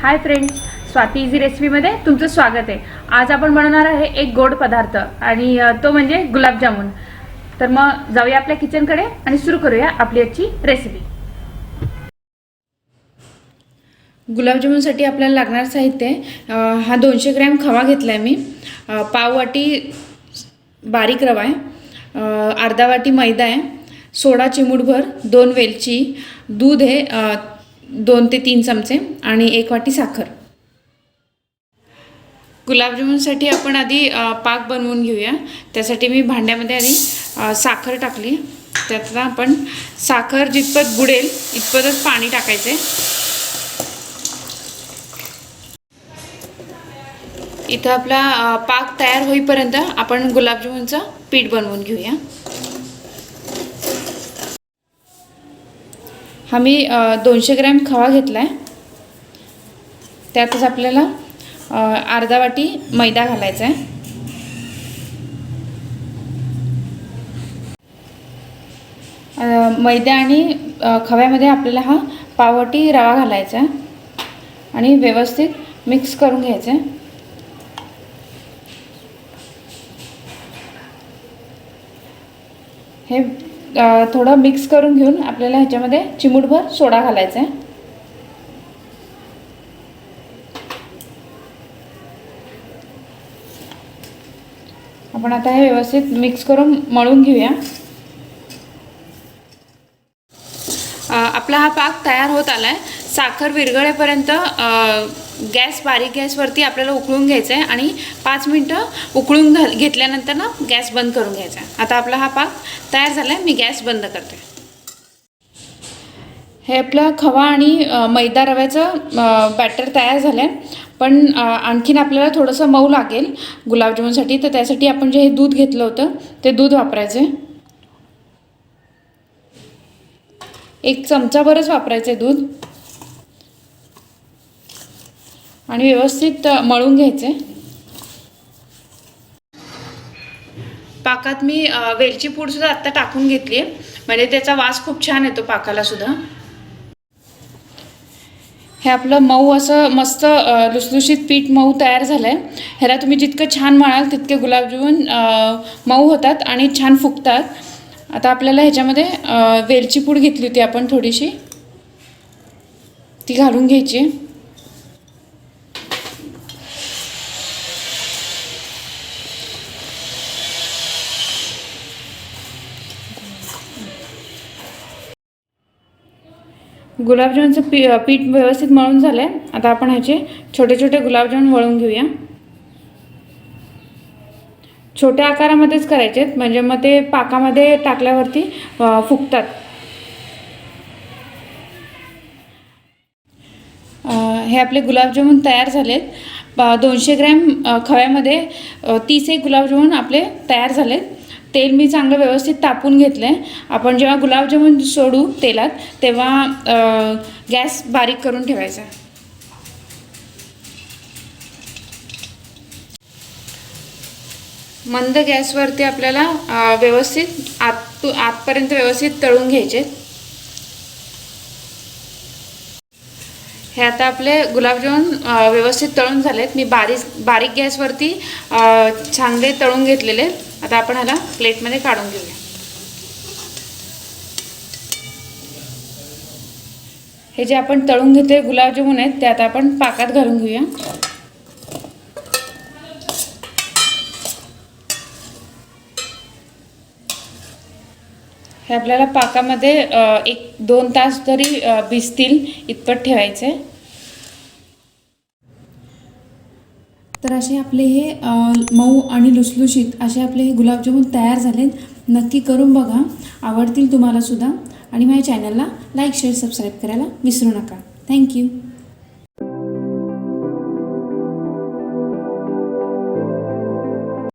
हाय friends Swati easy रेसिपीमध्ये तुमचं स्वागत आहे. आज आपण बनवणार आहे एक गोड पदार्थ आणि तो म्हणजे गुलाबजामुन. तर मग जाऊया आपल्या किचनकडे आणि सुरू करूया आपली आजची रेसिपी गुलाबजामुनसाठी आपल्याला लागणार साहित्य आहे हा दोनशे ग्रॅम खवा घेतला आहे मी पाव वाटी बारीक रवा आहे. अर्धा वाटी मैदा आहे. सोडा चिमूटभर दोन वेलची. दूध आहे दोन ते तीन चमचे आणि एक वाटी साखर. गुलाबजामुनसाठी आपण आधी पाक बनवून घेऊया. त्यासाठी मी भांड्यामध्ये आधी साखर टाकली. त्यातला आपण साखर जितपत बुडेल इतपतच पाणी टाकायचं. इथं आपला पाक तयार होईपर्यंत आपण गुलाबजामुनचं पीठ बनवून घेऊया. हा मी दोनशे ग्रॅम खवा घेतला आहे त्यातच आपल्याला अर्धा वाटी मैदा घालायचा आहे मैदा आणि खव्यामध्ये आपल्याला हा पावटी रवा घालायचा आहे आणि व्यवस्थित मिक्स करून घ्यायचं आहे हे थोडं मिक्स करून घेऊन आपल्याला ह्याच्यामध्ये चिमूटभर सोडा घालायचा आहे. आपण आता हे व्यवस्थित मिक्स करून मळून घेऊया. आपला हा पाक तयार होत आला आहे साखर विरघळेपर्यंत गॅस बारीक गॅसवरती आपल्याला उकळून घ्यायचं आहे आणि पाच मिनटं उकळून घाल घेतल्यानंतर ना गॅस बंद करून घ्यायचा. आहे आता आपला हा पाक तयार झाला आहे मी गॅस बंद करते. हे आपलं खवा आणि मैदा रव्याचं बॅटर तयार झालं आहे पण आणखीन आपल्याला थोडंसं मऊ लागेल गुलाबजामुनसाठी तर त्यासाठी आपण जे हे दूध घेतलं होतं ते दूध वापरायचं आहे एक चमचाभरच वापरायचं आहे दूध. आणि व्यवस्थित मळून घ्यायचं. आहे पाकात मी वेलची पूडसुद्धा आत्ता टाकून घेतली आहे म्हणजे त्याचा वास खूप छान येतो पाकाला सुद्धा. हे आपलं मऊ असं मस्त लुसलुशीत पीठ मऊ तयार झालं आहे ह्याला तुम्ही जितकं छान मळाल तितके गुलाबजामुन मऊ होतात आणि छान फुगतात. आता आपल्याला ह्याच्यामध्ये वेलची पूड घेतली होती आपण थोडीशी. ती घालून घ्यायची. गुलाबजामुनचं पी पीठ व्यवस्थित मळून झालं आहे आता आपण ह्याचे छोटे छोटे गुलाबजामून वळून घेऊया. छोट्या आकारामध्येच करायचे आहेत. म्हणजे मग ते पाकामध्ये टाकल्यावरती फुगतात. हे आपले गुलाबजामून तयार झालेत. दोनशे ग्रॅम खव्यामध्ये तीस एक गुलाबजामून आपले तयार झालेत. तेल मी चांगलं व्यवस्थित तापून घेतलं आहे आपण जेव्हा गुलाबजामुन सोडू तेलात तेव्हा गॅस बारीक करून ठेवायचा. मंद गॅसवरती आपल्याला व्यवस्थित आत आतपर्यंत व्यवस्थित तळून घ्यायचे. हे आता आपले गुलाबजामुन व्यवस्थित तळून झालेत. मी बारीक बारीक गॅसवरती चांगले तळून घेतलेले. आहेत. आता आपण ह्याला प्लेटमध्ये काढून घेऊया. हे जे आपण तळून घेतले गुलाबजामुन आहेत ते आता आपण पाकात घालून घेऊया. हे आपल्याला पाकामध्ये एक दोन तास तरी भिजतील इतपत ठेवायचे. तर असे आपले हे मऊ आणि लुसलुशीत असे आपले हे गुलाबजामुन तयार झालेत. नक्की करून बघा. आवडतील तुम्हालासुद्धा आणि माझ्या चॅनलला लाईक शेअर सबस्क्राईब करायला विसरू नका. थँक्यू